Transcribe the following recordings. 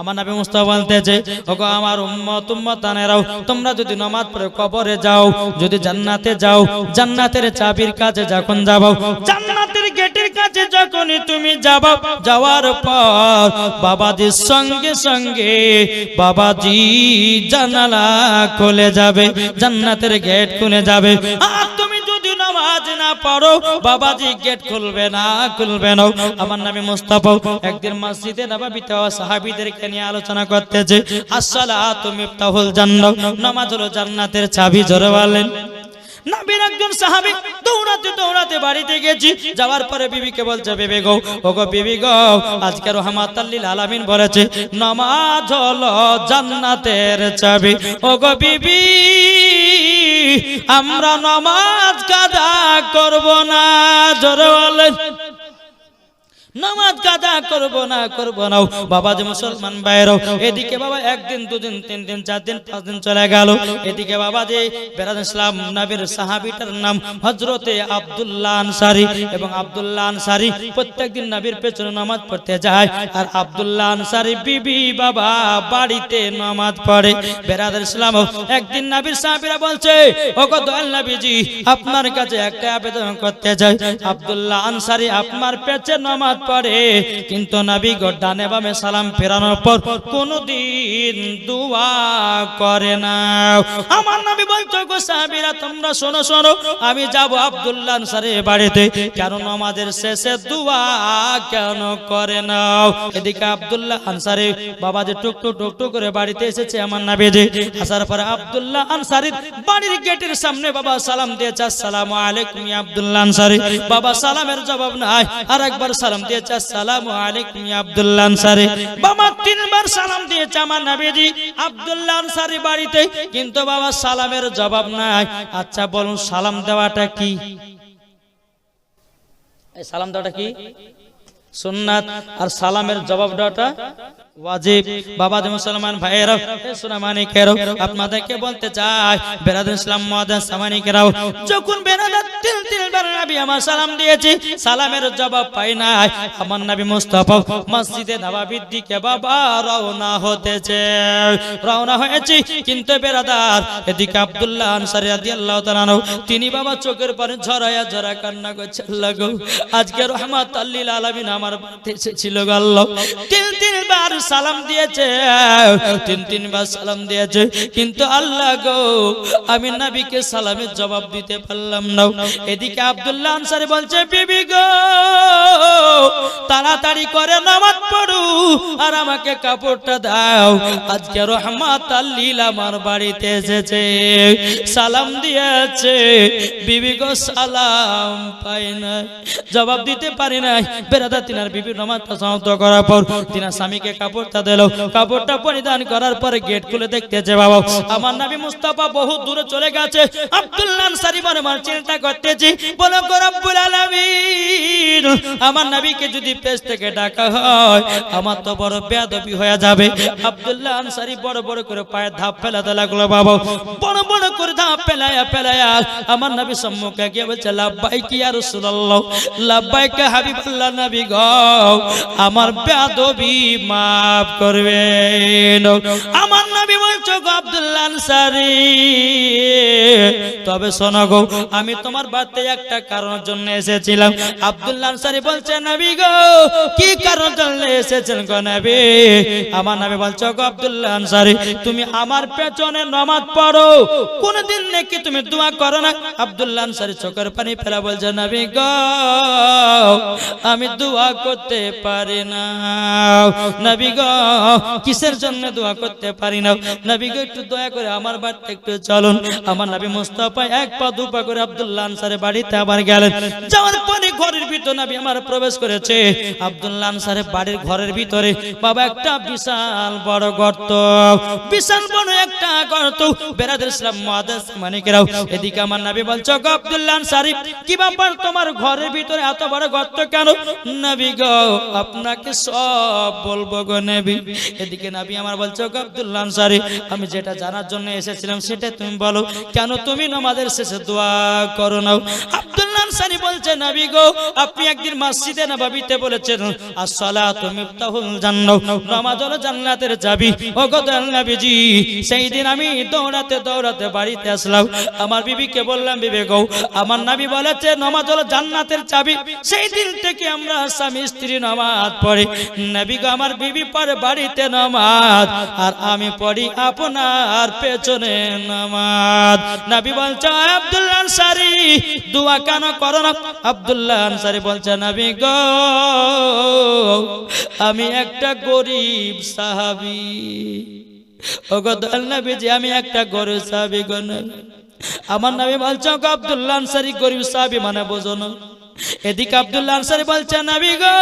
আমার নবী মুস্তাফা বলতেছে, ওগো আমার উম্মত, উম্মতানেরাও, তোমরা যদি নামাজ পড়ে কবরে যাও, যদি জান্নাতে যাও, জান্নাতের চাবির কাছে যখন যাব জান্নাতের গেটের কাছে যখনই তুমি যাব, যাওয়ার পর বাবাজির সঙ্গে সঙ্গে বাবাজি জানালা খুলে যাবে, জান্নাতের গেট খুলে যাবে, আর পড়ো বাবাজি গেট খুলবে না খুলবে না। আমার নামে মুস্তাফা, একদিন মসজিদে নবাবিতে সাহাবীদেরকে নিয়ে আলোচনা করতেছে, আসসালাতু মিফতাহুল জান্নাহ নামাজ হলো জান্নাতের চাবি জোরে বলেন। নবীর একজন দৌড়াতে দৌড়াতে বাড়িতে গেছি, যাওয়ার পরে বিবিকে বলছে, বেবি গো, ওগো বিবি গো, আজকে রহমাতাল্লিল আলামিন বলেছে, নামাজ হলো জান্নাতের চাবি। ওগো বিবি আমরা নমাজ কাদা করব না। জোরে বলেন। নামাজ কাজা করব না করব না। বাবা যে মুসলমান বাইরও এদিকে বাবা একদিন, দুদিন তিন দিন চার দিন পাঁচ দিন চলে গেল। এদিকে বাবা যে বেরাদ ইসলাম নবীর সাহাবিটার নাম হজরতে আব্দুল্লাহ আনসারি এবং আব্দুল্লাহ আনসারি প্রত্যেকদিন নবীর পেছনে নামাজ পড়তে যায় আর আব্দুল্লাহ আনসারি বিবি বাবা বাড়িতে নামাজ পড়ে। বেরাদ ইসলাম একদিন নবীর সাহাবিরা বলছে ও দয়াল নবীজি, আপনার কাছে একটা আবেদন করতে যায় আব্দুল্লাহ আনসারি আপনার পেছে নামাজ পড়ে কিন্তু নবী ডানে বামে সালাম ফেরানোর পর কোনদিন দোয়া করে না। আমার নবী বলতো, গো সাহাবীরা, তোমরা শোনো শোনো, আমি যাব আব্দুল্লাহ আনসারের বাড়িতে। কেন নামাজের শেষে দোয়া কেন করে না? এদিকে আব্দুল্লাহ আনসারি বাবা যে টুক টুক টুক টুক করে বাড়িতে এসেছে, আমার নবী যে আসার পরে আব্দুল্লাহ আনসারির বাড়ির গেটের সামনে বাবা সালাম দিয়েছে, আসসালামু আলাইকুম আব্দুল্লাহ আনসারি। বাবা সালামের জবাব নাই আর একবার সালাম আলাইকুম আব্দুল্লাহ বাবা তিনবার সালাম দিয়েছে আমার আব্দুল্লাহ আনসারি বাড়িতে, কিন্তু বাবা সালামের জবাব নাই। আচ্ছা বলুন, সালাম দেওয়াটা কি? সালাম দেওয়াটা কি? সুন্নাত। আর সালামের জবাব দেওয়াটা বাবা মুসলমান বলতে চাই তিল তিল নবী আমার সালাম দিয়েছি, সালামের জবাব পাই মুস্তাফা মসজিদে বাবা রওনা হতেছে। হয়েছি, কিন্তু বেরাদার, এদিকে আব্দুল্লাহ তিনি বাবা চোখের পানি ঝরায়া ঝরা কান্না করছে আজকে রহমাত আল্লিল আমার বাড়িতে এসেছিল গো আল্লাহ। তিন তিনবার সালাম দিয়েছে, তিন তিনবার সালাম দিয়েছে। কিন্তু আল্লাহ গো, আমি নবীকে সালামের জবাব দিতে পারলাম না। এদিকে আবদুল্লাহ আনসারী বলছে, বিবি গো, তাড়াতাড়ি করে নামাজ পড়ু আর আমাকে কাপড়টা দাও। আজকে রহমাত আল্লিল আমার বাড়িতে এসেছে। সালাম দিয়েছে। বিবি গো, সালাম পাই না জবাব দিতে পারি নাই। বেরাদা তিনার বিবি নামাজটা সমাপ্ত করার পর তিনার স্বামীকে কাপড়টা দিল। কাপড়টা পরিধান করার পরে গেট খুলে দেখতেছে, বাবা, আমার নবী মুস্তাফা বহু দূরে চলে গেছে। আব্দুল্লাহ আনসারী মনে মনে চিন্তা করতেছি, বলো রব্বুল আলামিন, আমার নবীকে যদি পেশ থেকে ডাকা হয়, আমার তো বড় বেয়াদবি হয়ে যাবে। আব্দুল্লাহ আনসারী বড় বড় করে পায়ে ধাপ ফেলাতে লাগল, বাবা, বড় বড় করে ধাপ ফেলায়া ফেলায়া আমার নবী সম্মুখে গিয়ে বলছে লাব্বাইক ইয়া রাসূলুল্লাহ? লাব্বাইক হাবিবাল্লাহ নবী গো? আমার বেয়াদবি মাফ করবেন আমার নবী বলছো গো আব্দুল্লাহ তবে শোনো গো, আমি তোমার বাড়িতে একটা কারণের জন্য এসেছিলাম। আব্দুল্লাহ আনসারী বলছে, নবী গো, কি কারণ জন্য এসেছেন গো নবী? আমার নবী বলছো গো আব্দুল্লাহ আনসারী, তুমি আমার পেছনে নামাজ পড়ো। কোনদিন নাকি তুমি দোয়া করো না? আব্দুল্লাহ আনসারী চোখের পানি ফেলা বলছে, নবী গো, আমি দোয়া করতে পারি না। নবী গো, কিসের জন্য দোয়া করতে পারি না? নবী গো একটু দয়া করে আমার বাড়িতে একটু চলুন। আমার নবী মুস্তাফা এক পা, দু পা করে আব্দুল্লাহ আনসারের বাড়িতে আবার গেলেন। যাওয়ার পরে ঘরের ভিতর নবী আমার প্রবেশ করেছে। আব্দুল্লাহ আনসারের বাড়ির ঘরের ভিতরে বাবা একটা বিশাল বড় গর্ত। বিশাল বড় একটা গর্ত। বেরাদের ইসলাম মুআদ্দিস মানিকেরাও। এদিকে আমার নবী বলছো আব্দুল্লাহ আনসারি, কি ব্যাপার তোমার ঘরের ভিতরে এত বড় গর্ত কেন? নবী গো, আপনাকে সব বলব গো নবী। এদিকে নবী আমার বলছো আব্দুল্লাহ আনসারি আমি যেটা জানার জন্য এসেছিলাম সেটা তুমি বলো। কেন তুমি নামাজের শেষে দোয়া করো না আব্দুল্লাহ আনসারী বলছে, নবী গো, আপনি একদিন মসজিদে নববীতে বলেছেন, আসসালাতু মিফতাহুল জান্নাহ, নামাজ হলো জান্নাতের চাবি। ও গো সেই দিন আমি দৌড়াতে দৌড়াতে বাড়িতে আসলাম। আমার বিবিকে বললাম, বিবে গো, আমার নবী বলেছে, নামাজ হলো জান্নাতের চাবি। সেই দিন থেকে আমরা স্বামী স্ত্রী নামাজ পড়ি। নবী গো, আমার বিবি পড়ে বাড়িতে নামাজ, আর আমি পড়ি আপনার পেছনে নামাজ। নবী বলছে আব্দুল্লাহ আনসারি, দোয়া কেন করো না? আব্দুল্লাহ আনসারি বলছে, নবী গো, আমি একটা গরিব সাহাবি। আমি একটা গরিব সাহাবি গো আমার নবী বলছে আব্দুল্লাহ আনসারি, গরিব সাহাবি মানে বোঝো না। এদিকে আব্দুল্লাহ আনসারি বলছে নবী গো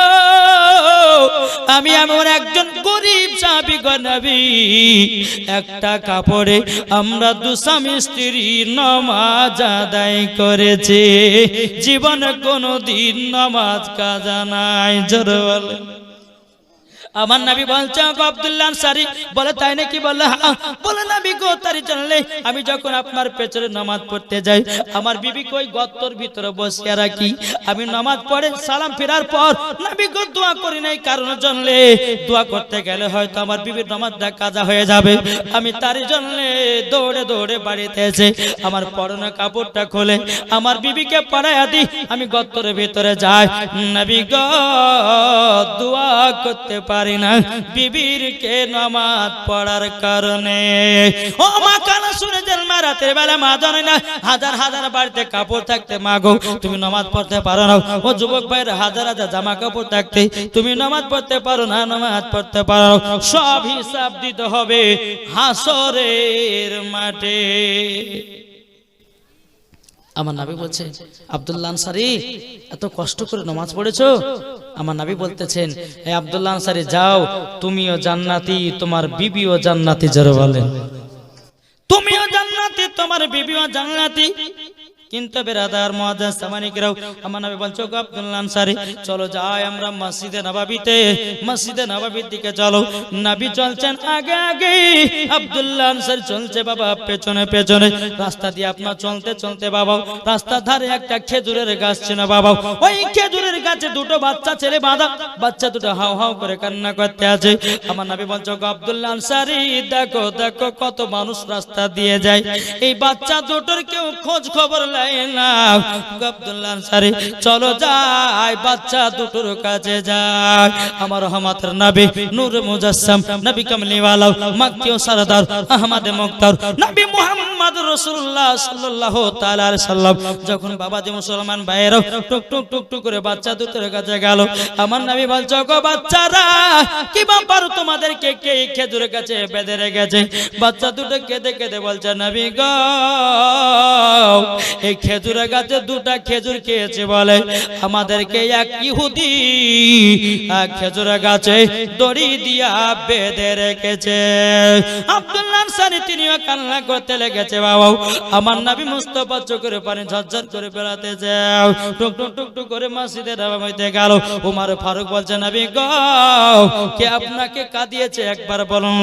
আমি আমার একজন গরিব সাহাবি গো নবী। একটা কাপড়ে আমরা দু স্বামী স্ত্রী নমাজ আদায় করেছে। জীবনে কোনো দিন নমাজ কাজা নাই জোর বলে আমার নবী বলছে আব্দুল্লাহ আনসারি। বলে, তাই নাকি? বলে হ্যাঁ। বলে, নবী গো, তারি জানলে আমি যখন আপনার পেছনে নামাজ পড়তে যাই, আমার বিবি কই গত্তর ভিতরে বসিয়ে রাখি? আমি নামাজ পড়ে সালাম ফেরার পর নবী গো, দোয়া করি নাই, কারণ জানলে দোয়া করতে গেলে হয়তো আমার বিবির নামাজটা কাজা হয়ে যাবে। আমি তারি জানলে দৌড়ে দৌড়ে বাড়িতে এসে আমার পরনে কাপড়টা খোলে আমার বিবিকে পড়াইয়া দিই। আমি গত্তরের ভিতরে যাই। নবী গো করতে পারি না। বিবির কে নামাজ পড়ার কারণে? ও মা, কানা যেন মা রাতের বেলা মা জানে না, হাজার হাজার বাড়িতে কাপড় থাকতে, মা গো, তুমি নামাজ পড়তে পারো না। ও যুবক ভাইয়ের হাজার হাজার জামা কাপড় থাকতে, তুমি নামাজ পড়তে পারো না, নামাজ পড়তে পারো সব হিসাব দিতে হবে হাসরের মাঠে। আমার নাবি বলছে আবদুল্লা আনসারি, এত কষ্ট করে নমাজ পড়েছো? আমার নাবি বলতেছেন হে আবদুল্লা আনসারি, যাও, তুমিও জান্নাতি, তোমার বিবিও জান্নাতি, জোরে বলেন। তুমিও জান্নাতি, তোমার বিবিও জান্নাতি কিন্তু বেরাদার মহাজাজ সামানিকরাও আমার নবী বলছো আব্দুল্লাহ আনসারি, চলো যাই আমরা মসজিদে নবাবিতে, মসজিদে নবাবির দিকে চলো। নবী চলছেন আগে আগে আব্দুল্লাহ আনসারি চলছে বাবা, পেছনে পেছনে। রাস্তা দিয়ে আপনার চলতে চলতে বাবা রাস্তার ধারে একটা খেজুরের গাছ ছিল বাবা ওই খেজুরের গাছে দুটো বাচ্চা ছেলে বাঁধা, বাচ্চা দুটো হাও হাও করে কান্না করতে আছে। আমার নবী বলছো আব্দুল্লাহ আনসারি, দেখো দেখো কত মানুষ রাস্তা দিয়ে যায়। এই বাচ্চা দুটোর কেউ খোঁজ খবর নেয় না আব্দুল্লাহ আনসারি, চলো যাই, বাচ্চা দুটোর কাছে যাই। আমার রহমতের নবী, নূর মুজাসসাম নবী কামলিওয়ালা মাক্কিও সরদার, আহমদ মুক্তার। নবী মুহাম্মদ বাচ্চা কি কাছে বেঁধে রেখেছে? বাচ্চা দুটো কেঁদে কেঁদে বলছে, নবী গো খেজুরের গাছে দুটা খেজুর খেয়েছে বলে, আমাদেরকে এক ইহুদি, এক খেজুরের গাছে দড়ি দিয়া বেঁধে রেখেছে। আব্দুল্লাহ আনসারী তিনিও কান্না করতে লেগেছে, বাবা, আমার নবী মুস্তফা চোখের পানি ঝরঝর করে বেড়াতে যাও টুক টুক টুক টুক করে মসজিদে নামাইতে গেল। উমার ফারুক বলছে, নবী গো, কে আপনাকে কাঁদিয়েছে একবার বলুন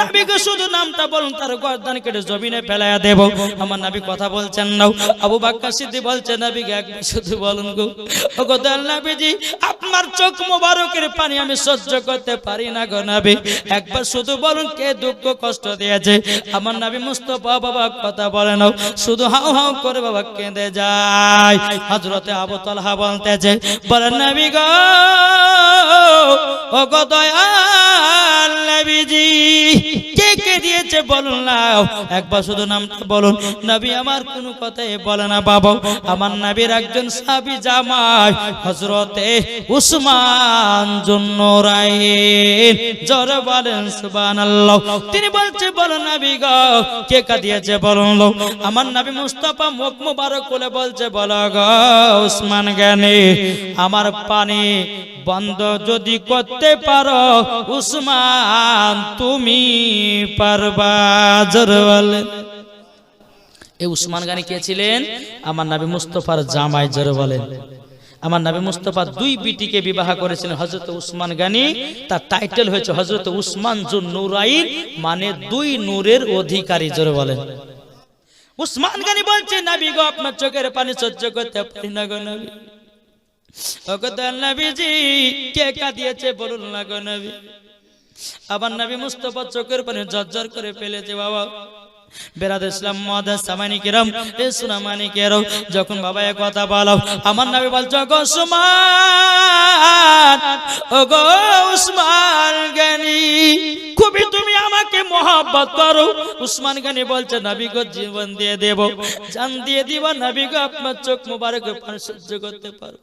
নবী গো, শুধু নামটা বলুন, তার গর্দান কেটে জমিনে ফেলাইয়া দেব। আমার নবী কথা বলছেন না আবু বাক্কা সিদ্ধি বলছে নবী গো, একবার শুধু বলুন গো। ও গো দয়াল নবীজি, আপনার চোখ মোবারকের পানি আমি সহ্য করতে পারি না গো নবী। একবার শুধু বলুন কে দুঃখ কষ্ট দিয়েছে। আমার নবী মুস্তফা বাবা কথা বলে না শুধু হাউ হাউ করে বাবা কেঁদে যায়। হজরতে আবু তালহা বলতেছে বলে নবী গো ও গো দয়াল নবীজি, কে কে দিয়েছে বলুন না। একবার শুধু নামটা বলুন। নবী আমার কোনো কথাই বলে না, বাবা, আমার নবীর একজন সাবি জামাই হজরতে উসমান জন্য রায়েন জোর বলেন, সুবহানাল্লাহ। তিনি বলছে, বলো নবী গো, কে কা দিয়েছে বলুন লো আমার নবী মুস্তাফা মুখ মুবারক করে বলছে, বলো গো, উসমান জ্ঞানী, আমার পানি বন্ধ যদি করতে পারো, উসমান তুমি পারবা। জোর বলেন। এই উসমান গানি কে ছিলেন? আমার নবী মুস্তফার জামাই জোর বলেন। আমার নবী মুস্তফা দুই বিটিকে বিবাহ করেছিলেন হজরত উসমান গানি। তার টাইটেল হয়েছে হজরত উসমান জুন নুরাইন মানে দুই নূরের অধিকারী জোরে বলেন। উসমান গানি বলছে, নাবি গো, আপনার চোখের পানি সহ্য করতে পারি না গো বলুন আবার নবী। মুস্তফা চোখের পানি জর্জর করে ফেলেছে, বাবা। বেরাদ ইসলাম মহাদাস সামানি কিরম এ সুনামানি কেরম যখন বাবা এ কথা বলো আমার নামে বলছো গো সুমান ও গো উসমান গানি খুবই তুমি আমাকে মহাব্বত করো। উসমান গানি বলছে নবী গো জীবন দিয়ে দেব। জান দিয়ে দিব। নবী গো আপনার চোখ মুবারক সহ্য করতে পারব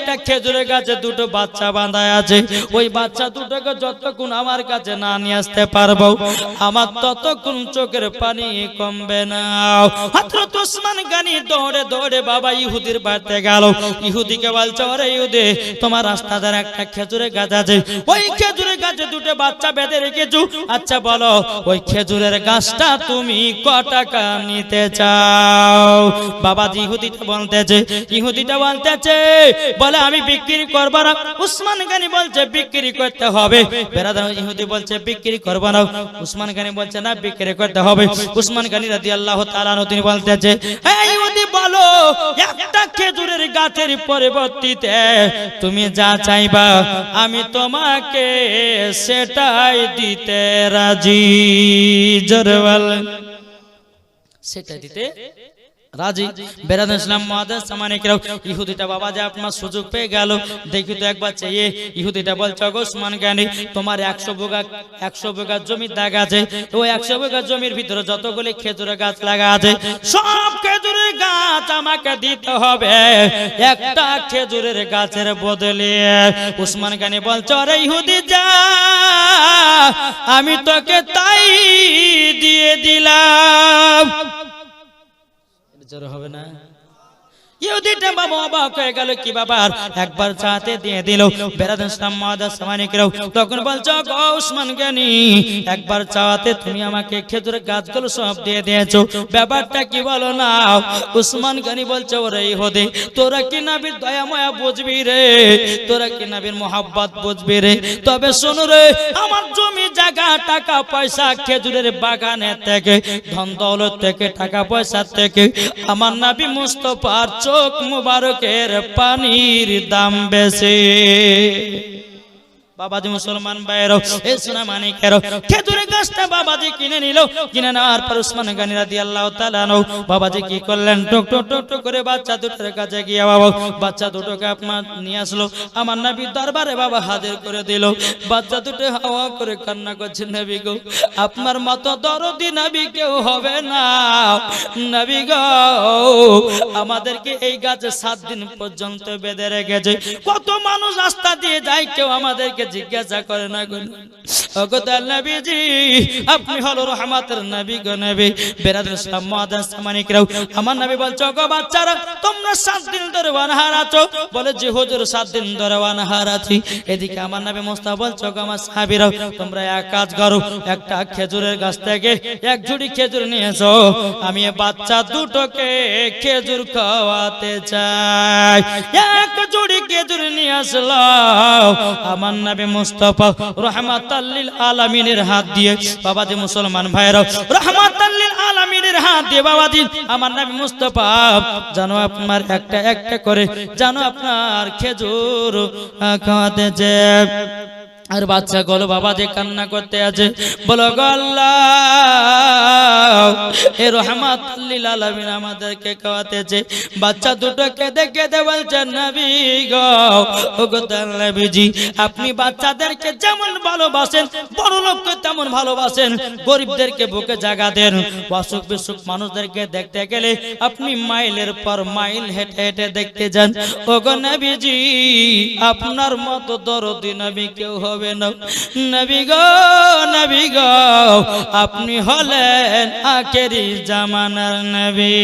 একটা খেজুরের গাছে দুটো বাচ্চা বাঁধায় আছে। ওই বাচ্চা দুটোকে যতক্ষণ আমার কাছে না নিয়ে আসতে পারব, আমার ততক্ষণ চোখের পানি কমবে না। দৌড়ে দৌড়ে বাবা ইহুদির বাড়িতে গেল। ইহুদিকে বলছে, ওরে ইহুদি, তোমার একটা খেজুরের গাছ আছে। ওই খেজুরের গাছে দুটো বাচ্চা বেঁধে রেখেছো? আচ্ছা বলো, ওই খেজুরের গাছটা তুমি ক টাকা নিতে চাও? বাবা ইহুদিটা বলতেছে ইহুদিটা বলতেছে বলে আমি বিক্রি করব না। উসমান গানি বলছে, বিক্রি করতে হবে। বেরাদার ইহুদি বলছে, বিক্রি করব না। উসমান গানি বলছে, না, বিক্রি করতে হবে। উসমান গানি রাদি আল্লাহ তাআলা তিনি বলতেছে এই ইহুদি বলো, একটা খেজুরের গাছের পরিবর্তিতে তুমি যা চাইবা, আমি তোমাকে সেটাই দিতে রাজি। জোরে সেটা দিতে রাজি? বেরাদ ইসলাম মহাদাস সামানিকরাও ইহুদিটা বাবা যে আপনার সুযোগ পেয়ে গেল দেখি তো একবার চাইয়ে ইহুদিটা বলছে গো উসমান জ্ঞানী তোমার একশো বিঘা একশো বিঘা জমির দাগ আছে। ওই একশো বিঘা জমির ভিতরে যতগুলি খেজুরের গাছ লাগা আছে সব খেজুরের গাছ আমাকে দিতে হবে। একটা খেজুরের গাছের বদলে উসমান গানি বলছে আরে ইহুদি যা আমি তোকে তাই দিয়ে দিলাম। জোর হবে না। ইহুদিটা বাবা অবাক হয়ে গেল, কি একবার চাতে দিয়ে দিল সামানিকরাও তখন বলছো গো উসমান জ্ঞানী একবার তুমি আমাকে খেজুরের গাছগুলো সব দিয়ে দিয়েছ। ব্যাপারটা কি বলো না? উসমান জ্ঞানী বলছে, ওরে ইহুদি, তোরা কি নাবির দয়া মায়া বুঝবি রে? তোরা কি নাবির মোহাব্বত বুঝবি রে? তবে শোনো রে, আমার জমি জায়গা, টাকা পয়সা খেজুরের বাগানে থেকে, ধন দৌলত থেকে, টাকা পয়সা থেকে, আমার নাবি মুস্তফার চোখ মুবারকের পানির দাম বেশি। বাবাজি মুসলমান ভাইয়েরও এ সোনা মানিকেরও খেজুরের গাছটা বাবাজি কিনে নিল, কিনে নেওয়ার পর উসমান গানি রাদিয়াল্লাহু তাআলা নো বাবাজি কি করলেন? টক টক টক টক করে বাচ্চা দুটোর কাছে গিয়ে বাবা, বাচ্চা দুটোকে আপনার নিয়ে আসলো। আমার নবী দরবারে বাবা হাজির করে দিল। বাচ্চা দুটো হাওয়া করে কান্না করছে, নবী গো, আপনার মতো দরদি নবী কেউ হবে না। নবী গো, আমাদেরকে এই গাছে সাত দিন পর্যন্ত বেঁধে রেখেছে। কত মানুষ রাস্তা দিয়ে যায়, কেউ আমাদেরকে জিজ্ঞাসা করে না গো। অগতাল নবীজি, আপনি হলো রহমাতের নবী গো নবী। বেরাদুল মুআদ্দাস সামানিকরাও আমার নবী বলছো গো বাচ্চারা, তোমরা সাত দিন ধরে ওয়ানহার আছো। বলে যে, হুজুর, সাত দিন ধরে ওয়ানহার আছি। এদিকে আমার নবী মুস্তাফা বলছো গো আমার সাহাবীরাও তোমরা এক কাজ করো, একটা খেজুরের গাছ থেকে এক ঝুড়ি খেজুর নিয়ে এসো আমি বাচ্চা দুটোকে খেজুর খাওয়াতে চাই। এক ঝুড়ি খেজুর নিয়ে আসলো। আমার নবী মুস্তাফা রহমাতাল্লিল আলামিনের হাত দিয়ে, বাবা যে মুসলমান ভাইরা রহমাতাল্লিল আলামিনের হাত দিয়ে, বাবা দিন, আমার নবী মুস্তাফা, জানো আপনার একটা একটা করে, জানো আপনার খেজুর খাওয়াতে যে আর বাচ্চা গলো বাবা যে কান্না করতে আছে। বলো খাওয়াতেছে। বাচ্চা দুটো কেঁদে কেঁদে বলছেন আপনি বাচ্চাদেরকে যেমন ভালোবাসেন, বড় লোককে তেমন ভালোবাসেন। গরিবদেরকে বুকে জায়গা দেন। অসুখ বিসুখ মানুষদেরকে দেখতে গেলে আপনি মাইলের পর মাইল হেঁটে হেঁটে দেখতে যান। ও গো নবীজি, আপনার মতো দরদি নবী কেউ হবে না। নবী গো নবী গো, আপনি হলেন আখেরি জামানার নবী।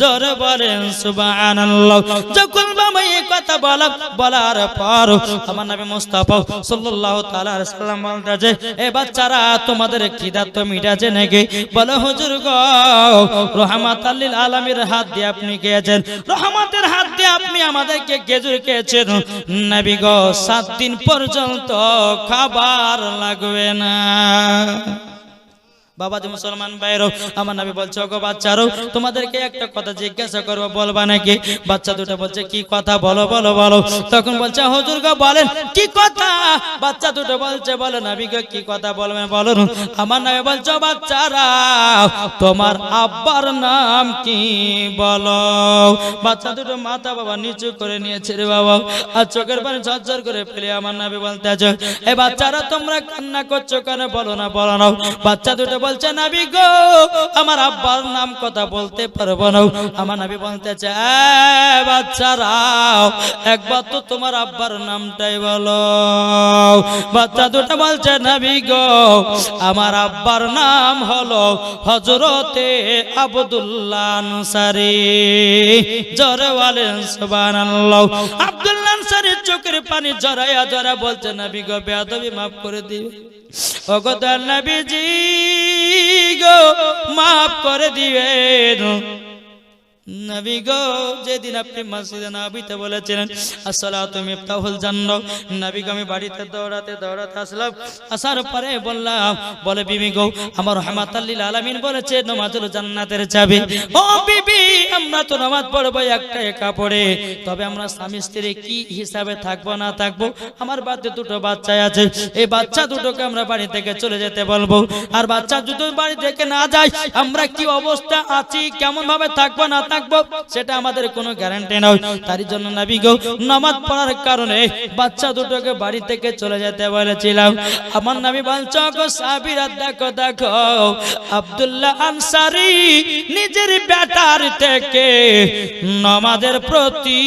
জোর বলেন, সুবহানাল্লাহ। যখন বাবা এই কথা বলা বলার পর আমার নবী মুস্তাফা সাল্লাল্লাহু তাআলা সাল্লাম বলতেছে, এ বাচ্চারা, তোমাদের খিদা তো মিটাছে নাকি? বলো, হুজুর গো, রহমাতাল লিল আলামিনের হাত দিয়ে আপনি খেয়েছেন রহমতের হাত দিয়ে আপনি আমাদেরকে খেজুর খেয়েছেন। নবী গো, সাত দিন পর্যন্ত খাবার লাগবে না। বাবা যে মুসলমান ভাইরও আমার নাবি বলছে, ওগো বাচ্চারও, তোমাদেরকে একটা কথা জিজ্ঞাসা করব, বলবা নাকি? বাচ্চা দুটো বলছে, কি কথা? বলো বলো বলো। তখন বলছে, হুজুর গো, বলেন, কি কথা? বাচ্চা দুটো বলছে, বলো নাবি গো, কি কথা বলবেন বলো আমার নামে বলছো বাচ্চারা, তোমার আব্বার নাম কি বলো? বাচ্চা দুটো মাথা বাবা নিচু করে নিয়েছে রে বাবা। আর চোখের পানি ঝরঝর করে ফেলে আমার নামে বলতে আছে, এ বাচ্চারা, তোমরা কান্না করছ কেন? বলো না বলো না। বাচ্চা দুটো বলছে, নাবি গো, আমার আব্বার নাম কথা বলতে পারব না। আমার নাবি বলতেছে, "এ বাচ্চারা, একবার তো তোমার আব্বার নামটাই বলো। বাচ্চা দুটো বলছে, নাবি গো, আমার আব্বার নাম হলো হজরতে আবদুল্লাহ আনসারি। জোরে বলেন, সুবহানাল্লাহ। আব্দুল্লাহ আনসারির চোখের পানি জড়াইয়া জড়া বলছে, নবী গো, বেয়াদবি মাফ করে দিবে ওগো তার নবীজি গো মাফ করে দিবেন জান্নাতের চাবি। ও বিবি, আমরা তো নামাজ পড়ব একটা একা পড়ে তবে আমরা স্বামী স্ত্রী কি হিসাবে থাকব না থাকব? আমার বাড়িতে দুটো বাচ্চা আছে, এই বাচ্চা দুটোকে আমরা বাড়ি থেকে চলে যেতে বলব। আর বাচ্চা দুটো বাড়ি থেকে না যায়, আমরা কি অবস্থা আছি? কেমন ভাবে থাকব না থাকব সেটা আমাদের কোনো গ্যারান্টি নয়। তার জন্য নাবি গো, নামাজ পড়ার কারণে বাচ্চা দুটোকে বাড়ি থেকে চলে যেতে বলেছিলাম। আমার নাবি দেখো দেখো, আব্দুল্লাহ আনসারি নিজের বেটার থেকে নামাজের প্রতি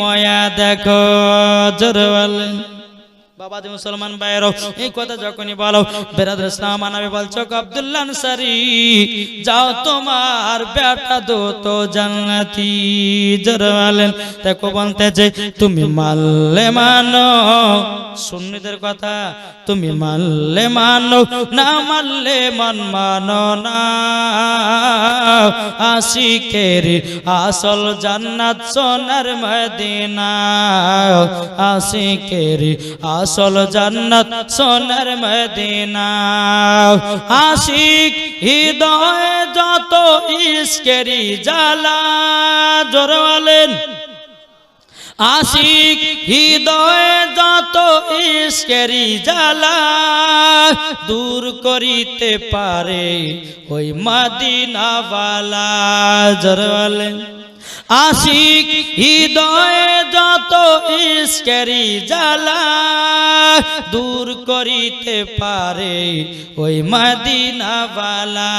ময়া দেখো, জোরে বলেন বাবা মুসলমান ভাইয়েরও, এই কথা যখনই বলো, বেরাদের ইসলাম আনাবে বলছো আব্দুল্লাহ আনসারি, যাও তোমার বেটা দো তো জান্নাতি, জোরে বলেন। দেখো বলতেছে, তুমি মানলে মানো। সুন্নিদের কথা, তুমি মানলে মানো, না মানলে মন মানো না। আশিকের আসল জান্নাত সোনার মদিনা, আশিকের আসল জান্নাত সোনার মদিনা। আশিক হৃদয়ে যত ইস্কেরি জ্বালা জোরওয়ালেন আশিক হৃদয়ে যত ইস্কেরি জ্বালা, দূর করিতে পারে ওই মাদিনাওয়ালা জরওয়ালে আশিক হৃদয়ে যত ইস্কেরি জ্বালা দূর করিতে পারে ওই মাদিনাওয়ালা।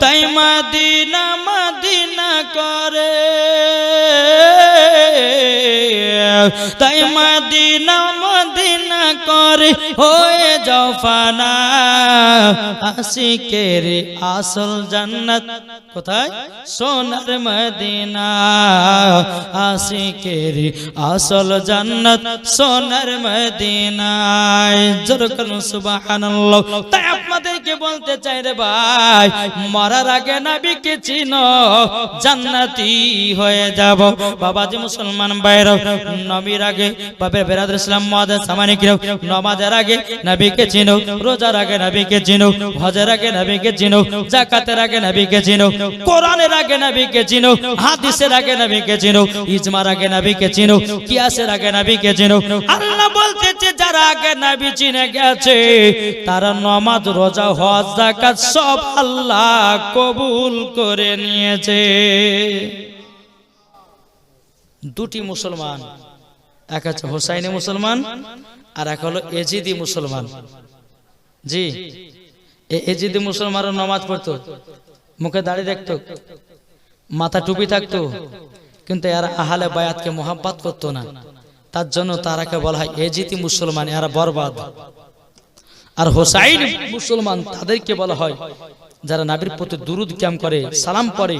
তাই মাদিনা মাদিনা করে। তাই মদিনা মদিনা করে হয়ে যাও ফানা আশিকের আসল জান্নাত কোথায়? সোনার মদিনা। আশিকের আসল জান্নাত সোনার মদিনায়। জোর করুন সুবহানাল্লাহ। তাই আপনাদেরকে বলতে চাই রে ভাই, মরার আগে নবীকে চিনো, জান্নাতি হয়ে যাব। বাবাজি মুসলমান বাইরে নবীর আগে, বাপের বেরাদ ইসলাম মহাদ সামানিক নমাজের আগে নবীকে চিনো, রোজার আগে নবীকে চিনো, হজের আগে নবীকে চিনো জাকাতের আগে নবীকে চিনো, কোরআনের আগে নবীকে চিনো, হাদিসের আগে নবীকে চিনো, ইজমার আগে নবীকে চিনো, কিয়াসের আগে নবীকে চিনো, আল্লাহ বলতেছে যারা আগে নাবি চিনে গেছে, তারা নমাজ, রোজা, হজ জাকাত সব আল্লাহ কবুল করে নিয়েছে। দুটি মুসলমান, এক হচ্ছে হোসাইনি মুসলমান আর এক হলো এজিদি মুসলমান। জি এজিদি মুসলমানও নমাজ পড়তো, মুখে দাড়ি দেখতো, মাথা টুপি থাকতো, কিন্তু এরা আহালে বায়াতকে মোহাব্বত করতো না। তার জন্য তারাকে বলা হয় এজিতি মুসলমান এরা বরবাদ। আর হোসাইন মুসলমান তাদেরকে বলা হয় যারা নাবির প্রতি দুরুদ ক্যাম করে সালাম পড়ে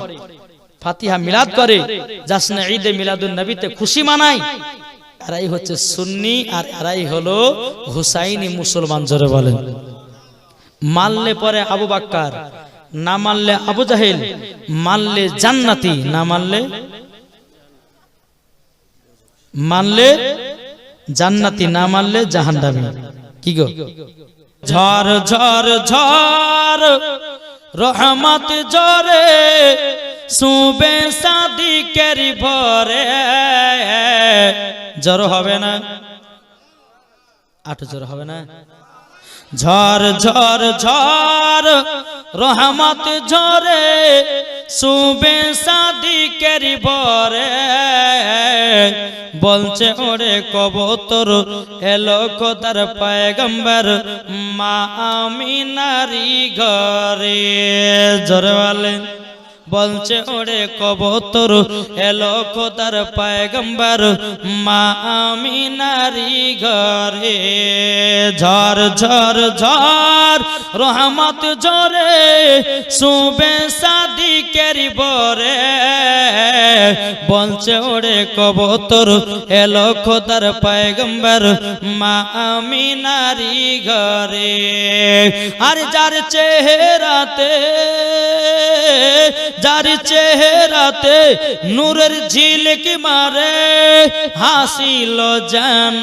ফাতিহা মিলাদ করে জাসনা ঈদে মিলাদুন নবীতে খুশি মানায়। এরাই হচ্ছে সুন্নি আর এরাই হলো হুসাইনি মুসলমান জোরে বলেন। মানলে পরে আবু বাক্কার না মানলে আবু জাহেল মানলে জান্নাতি না মানলে মানলে জান্নাতি, না মানলে জাহান্নামী। কি গো? ঝড় ঝড় ঝড়, রহমত জরে সুবে কেরি ভরে। জ্বর হবে না? আট জ্বর হবে না? ঝড় ঝড় ঝড়, রহমত ঝরে সুবে সাদিকের বরে বলছে, ওরে কবতর, এলো খোদার পায়গম্বর, মা আমি নারী ঘরে। জোরে বলেন। বলছে, ওরে কবতর, এলো খোদার পায়গম্বর, মা আমি নারী ঘরে। ঝড় ঝড় ঝড় রহমত জরে সুবে সাদি কেরি বরে। বলছে, ওরে কবতর, এলো খোদার পায়গম্বর, মা আমি নারী ঘরে। আর যার চেহারাতে যার চেহারাতে নূরের ঝিলিক মারে, হাসিল যেন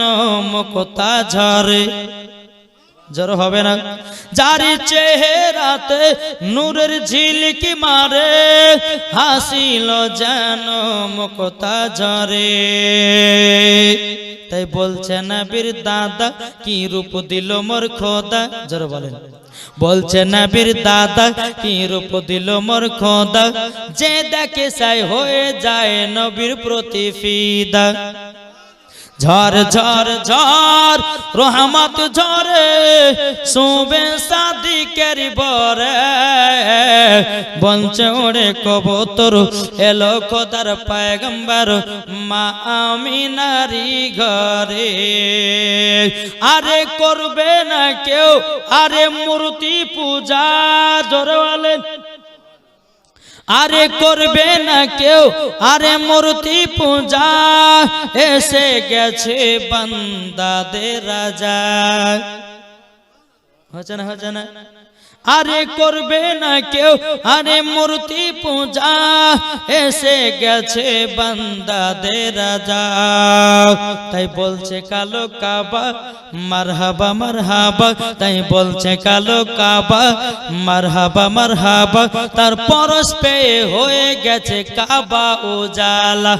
মুকতা ঝরে। জড় হবে না। যার চেহারাতে নূরের ঝিলিক মারে, হাসিল যেন মুকতা ঝরে। তাই বলছে না বীর দাদা, কি রূপ দিল মোর খোদা? জোর বলেন। বলছে না বীর দাদা, কি রূপ দিল মোর খোদা? যে দেখে সাই হয়ে যায় নবীর প্রতি ফিদা ঝড় ঝড় ঝড় রহমত ঝরে সুবে সাদি কেরি বরে। বঞ্চে ওরে কবতর, এলো খোদার পায়গম্বর, মা আমি নারী ঘরে। আরে করবে না কেউ, আরে মূর্তি পূজা, জোরে আরে করবে না কেউ? আরে মূর্তি পূজা, এসে গেছে বান্দাদের রাজা। হচ্ছে না হচ্ছে না? আরে করবে না কেউ? আরে মূর্তি পূজা, এসে গেছে বান্দাদের রাজা। তাই বলছে কালো কাবা, মারহাবা মারহাবা। তাই বলছে কালো কাবা, মারহাবা মারহাবা। তার পরশ পেয়ে হয়ে গেছে কাবা উজালা।